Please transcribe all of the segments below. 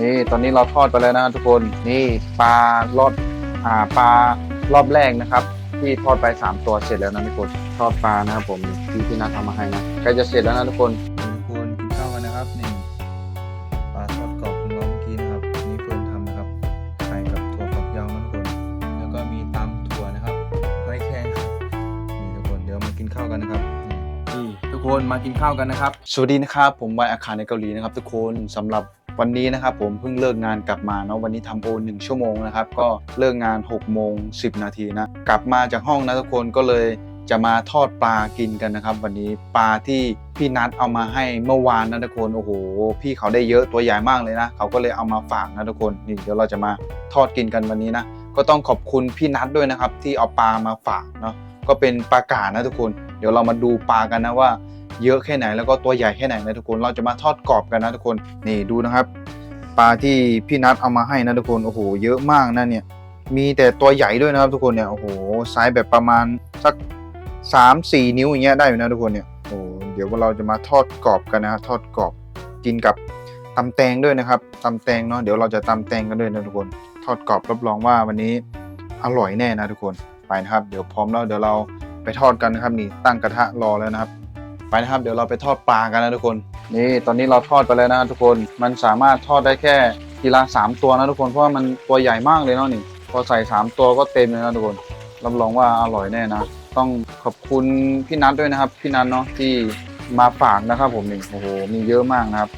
นี่ตอนนี้เราทอดไปแล้วนะทุกคนนี่ปลารอบอ่าปลารอบแรกนะครับ ที่ทอดไปสามตัวเสร็จแล้วนะทุกคนทอดปลานะครับผมที่พี่นัททำมาให้นะใกล้จะเสร็จแล้วนะทุกคนทุกคนกินข้าวกันนะครับนี่ปลาทอดกรอบของเราเมื่อกี้นะครับนี่เฟิร์นทำนะครับไข่กับถั่วฝักยาวนะทุกคนแล้วก็มีตำถั่วนะครับหอยแครงครับนี่ทุกคนเดี๋ยวมากินข้าวกันนะครับนี่นี่ทุกคนมากินข้าวกันนะครับ สวัสดีนะครับ ผมวายอาคารในเกาหลีนะครับ ทุกคนสำหรับ วันนี้นะครับผมเพิ่งเลิกงานกลับมาเนาะวันนี้ทำโอหนึ่งชั่วโมงนะครับก็เลิกงาน6โมง10 นาทีนะกลับมาจากห้องนะทุกคนก็เลยจะมาทอดปลากินกันนะครับ วันนี้ปลาที่พี่นัทเอามาให้เมื่อวานนะทุกคนโอ้โห พี่เขาได้เยอะตัวใหญ่มากเลยนะ เขาก็เลยเอามาฝากนะทุกคนนี่เดี๋ยวเราจะมาทอดกินกันวันนี้นะก็ต้องขอบคุณพี่นัทด้วยนะครับ ที่เอาปลามาฝากเนาะก็เป็นปลากานะทุกคน เดี๋ยวเรามาดูปลากันนะว่า เยอะแค่ไหนแล้วก็ตัวใหญ่แค่ไหนนะทุกคน เราจะมาทอดกรอบกันนะทุกคนนี่ดูนะครับปลาที่พี่นัทเอามาให้นะทุกคนโอ้โหเยอะมากนะเนี่ยมีแต่ตัวใหญ่ด้วยนะครับทุกคนเนี่ยโอ้โหไซส์แบบประมาณสักสามสี่นิ้วอย่างเงี้ยได้อยู่นะทุกคนเนี่ยโอ้โหเดี๋ยวเราจะมาทอดกรอบกันนะทอดกรอบกินกับตำแตงด้วยนะครับตำแตงเนาะเดี๋ยวเราจะตำแตงกันด้วยนะทุกคน ทอดกรอบรับรองว่าวันนี้อร่อยแน่นะทุกคนไปนะครับ เดี๋ยวพร้อมแล้วเดี๋ยวเราไปทอดกันนะครับนี่ตั้งกระทะรอแล้วนะครับ ไปนะครับ เดี๋ยวเราไปทอดปลากันนะทุกคน นี่ตอนนี้เราทอดไปแล้วนะทุกคน มันสามารถทอดได้แค่ทีละสามตัวนะทุกคน เพราะว่ามันตัวใหญ่มากเลยเนาะนี่ พอใส่สามตัวก็เต็มเลยนะทุกคน รับรองว่าอร่อยแน่นะ ต้องขอบคุณพี่นัทด้วยนะครับ พี่นัทเนาะที่มาฝากนะครับผมนี่ โอ้โห มีเยอะมากนะครับ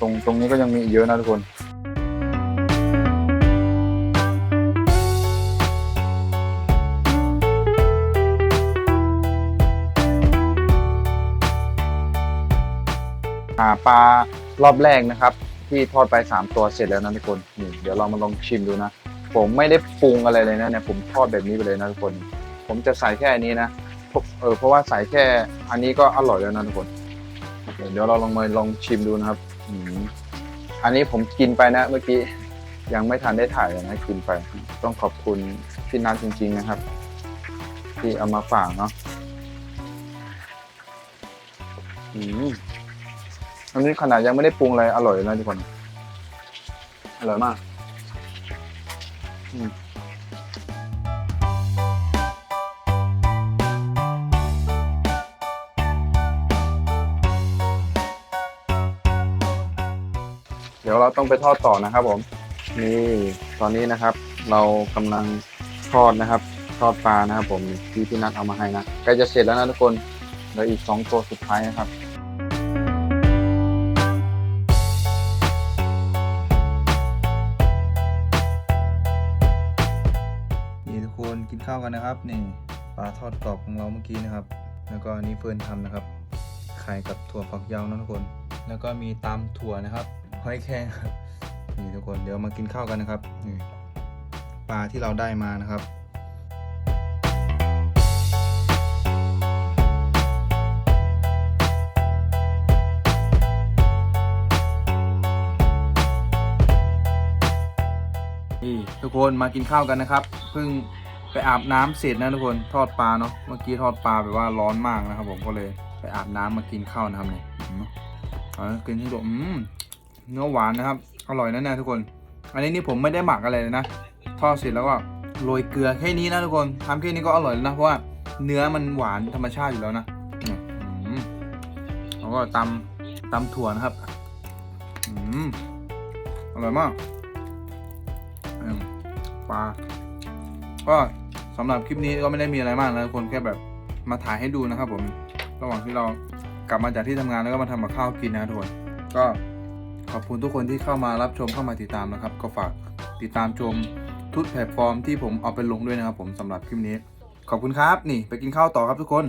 ตรงตรงนี้ก็ยังมีเยอะนะทุกคน อ่าปลารอบแรกนะครับ ที่ทอดไป 3 ตัวเสร็จแล้วนะทุกคนนี่เดี๋ยวเรามาลองชิมดูนะ ผมไม่ได้ปรุงอะไรเลยนะเนี่ยผมทอดแบบนี้ไปเลยนะทุกคน ผมจะใส่แค่อันนี้นะเพราะเออเพราะว่าใส่แค่อันนี้ก็อร่อยแล้วนะทุกคน เดี๋ยวเราลองมาลองชิมดูนะครับอันนี้ผมกินไปนะเมื่อกี้ยังไม่ทันได้ถ่ายเลยนะกินไป ต้องขอบคุณพี่นัทจริง ๆนะครับ ที่เอามาฝากเนาะอืม อันนี้ขนาดยังไม่ได้ปรุงอะไรอร่อยเลยนะทุกคน อร่อยมากอืมเดี๋ยวเราต้องไปทอดต่อนะครับผม นี่ตอนนี้นะครับ เรากำลังทอดนะครับ ทอดปลานะครับผมที่พี่นัทเอามาให้นะใกล้จะเสร็จแล้วนะทุกคนเหลืออีกสองตัวสุดท้ายนะครับ คนกินข้าวกันนะครับ นี่ปลาทอดกรอบของเราเมื่อกี้นะครับ แล้วก็อันนี่เฟิร์นทำนะครับไข่กับถั่วฝักยาวนะทุกคน แล้วก็มีตำถั่วนะครับหอยแครงครับนี่ทุกคนเดี๋ยวมากินข้าวกันนะครับนี่ปลาที่เราได้มานะครับนี่ทุกคนมากินข้าวกันนะครับเพิ่ง ไปอาบน้ำเสร็จนะทุกคนทอดปลาเนาะเมื่อกี้ทอดปลาแบบว่าร้อนมากนะครับ ผมก็เลยไปอาบน้ำมากินข้าวนะครับเนี่ยอืมเอากินที่ดูอืมเนื้อหวานนะครับอร่อยนะเนี่ยทุกคน อันนี้นี่ผมไม่ได้หมักอะไรเลยนะทอดเสร็จแล้วก็โรยเกลือแค่นี้นะทุกคนทำแค่นี้ก็อร่อยแล้วนะเพราะว่าเนื้อมันหวานธรรมชาติอยู่แล้วนะเนี่ยแล้วก็ตำตำถั่วนะครับอืมอร่อยมากปลา ก็สำหรับคลิปนี้ก็ไม่ได้มีอะไรมากนะทุกคนแค่แบบมาถ่ายให้ดูนะครับ ผมระหว่างที่เรากลับมาจากที่ทำงานแล้วก็มาทำกับข้าวกินนะทุกคนก็ขอบคุณทุกคนที่เข้ามารับชมเข้ามาติดตามนะครับ ก็ฝากติดตามชมทุกแพลตฟอร์มที่ผมเอาไปลงด้วยนะครับ ผมสำหรับคลิปนี้ ขอบคุณครับ นี่ไปกินข้าวต่อครับทุกคน